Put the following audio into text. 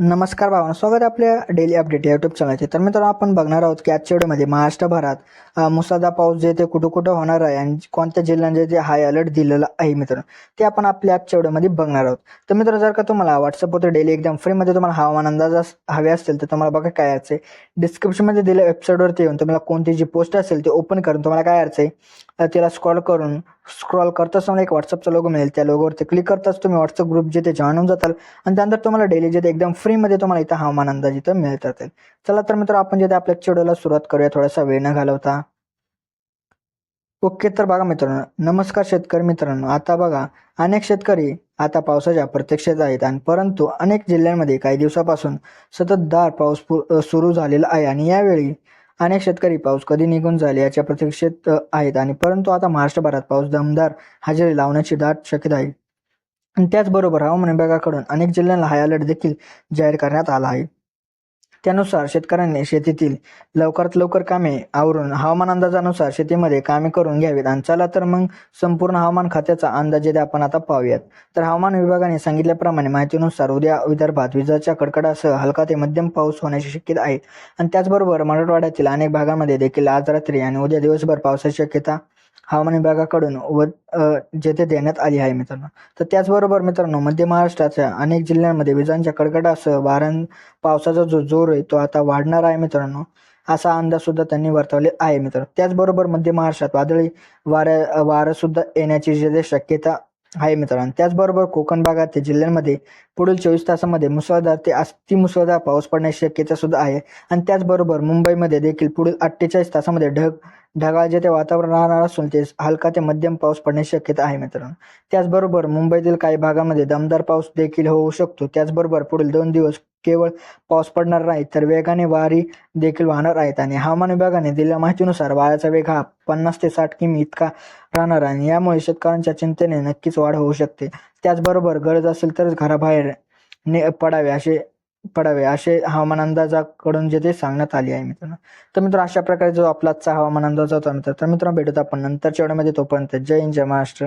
नमस्कार भावना स्वागत आहे आपल्या डेली अपडेट या युट्यूब चॅनलचे तर मित्रांनो आपण बघणार आहोत की आजच्या व्हिडिओमध्ये महाराष्ट्रभरात मुसादा मुसळधार पाऊस जे ते कुठं कुठं होणार आहे आणि कोणत्या जिल्ह्यांचे जे हाय अलर्ट दिलेलं आहे मित्रांनो ते आपण आपल्या आजच्या व्हिडिओमध्ये बघणार आहोत. तर मित्रांनो जर का तुम्हाला व्हॉट्सअपवर डेली एकदम फ्रीमध्ये तुम्हाला हवामान अंदाज हवे असतील तर तुम्हाला बघा काय यायचं आहे डिस्क्रिप्शनमध्ये दिल्या वेबसाईटवरती येऊन तुम्हाला कोणती जी पोस्ट असेल ती ओपन करून तुम्हाला काय यायचं आहे तिला स्क्रॉल करून स्क्रॉल करताच तुम्हाला एक व्हॉट्सअपचा लोगो मिळेल. त्या लोगोवरती क्लिक करताच तुम्ही व्हॉट्सअप ग्रुप जिथे ते जॉईन होऊन जाताल. आणि त्यानंतर तुम्हाला डेली जिथे एकदम फ्रीमध्ये तुम्हाला इथं हवामान अंदाज इथं मिळत राहतील चला तर मित्र आपण जिथे आपल्या व्हिडिओला सुरुवात करूया. थोडासा वेळ न घालवता. ओके तर बघा मित्रांनो. नमस्कार शेतकरी मित्रांनो. आता बघा अनेक शेतकरी आता पावसाच्या प्रत्यक्षात आहेत. आणि परंतु अनेक जिल्ह्यांमध्ये काही दिवसापासून सततधार पाऊस पु- सुरू झालेला आहे. आणि यावेळी अनेक शेतकरी पाऊस कधी निघून जाईल याच्या प्रतीक्षेत आहेत आणि परंतु आता महाराष्ट्रभरात पाऊस दमदार हजेरी लावण्याची दाट शक्यता आहे. आणि त्याचबरोबर हवामान विभागाकडून अनेक जिल्ह्यांना हाय अलर्ट देखील जाहीर करण्यात आला आहे. त्यानुसार शेतकऱ्यांनी शेतीतील लवकरात लवकर कामे आवरून हवामान अंदाजानुसार शेतीमध्ये कामे करून घ्यावीत. आणि चला तर मग संपूर्ण हवामान खात्याचा अंदाज जे आपण आता पाहूयात. तर हवामान विभागाने सांगितल्याप्रमाणे माहितीनुसार उद्या विदर्भात विजाच्या कडकडासह हलका ते मध्यम पाऊस होण्याची शक्यता आहे. आणि त्याचबरोबर मराठवाड्यातील अनेक भागांमध्ये देखील आज रात्री आणि उद्या दिवसभर पावसाची शक्यता हवामान विभागाकडून व जेथे देण्यात आली आहे मित्रांनो. तर त्याचबरोबर मित्रांनो मध्य महाराष्ट्राच्या अनेक जिल्ह्यांमध्ये विजांच्या कडकडासह वारं पावसाचा जो जोर आहे तो आता वाढणार आहे मित्रांनो असा अंदाज सुद्धा त्यांनी वर्तवले आहे मित्रांनो. त्याचबरोबर मध्य महाराष्ट्रात वादळी वाऱ्या वारं सुद्धा येण्याची जे जे शक्यता आहे मित्रांनो. त्याचबरोबर कोकण भागातील जिल्ह्यांमध्ये पुढील चोवीस तासामध्ये मुसळधार ते अति मुसळधार पाऊस पडण्याची शक्यता सुद्धा आहे. आणि त्याचबरोबर मुंबईमध्ये देखील पुढील अठ्ठेचाळीस तासामध्ये ढग ढगाळ जे ते वातावरण राहणार असून ते हलका ते मध्यम पाऊस पडण्याची शक्यता आहे मित्रांनो. त्याचबरोबर मुंबईतील काही भागामध्ये दमदार पाऊस देखील होऊ शकतो. त्याचबरोबर पुढील दोन दिवस केवळ पाऊस पडणार नाही तर वेगाने वारी देखील वाहणार आहेत. आणि हवामान विभागाने दिलेल्या माहितीनुसार वाऱ्याचा वेग हा पन्नास ते साठ किमी इतका राहणार आहे. आणि यामुळे शेतकऱ्यांच्या चिंतेने नक्कीच वाढ होऊ शकते. त्याचबरोबर गरज असेल तरच घराबाहेर ने पडावे असे पडावे असे हवामान अंदाजाकडून जे ते सांगण्यात आले आहे मित्रांनो. तर मित्र अशा प्रकारे जो आपला आजचा हवामान अंदाज होता मित्र तर मित्रांनो भेटत आपण नंतरच्या वेळेमध्ये तोपर्यंत जय हिंद जय महाराष्ट्र.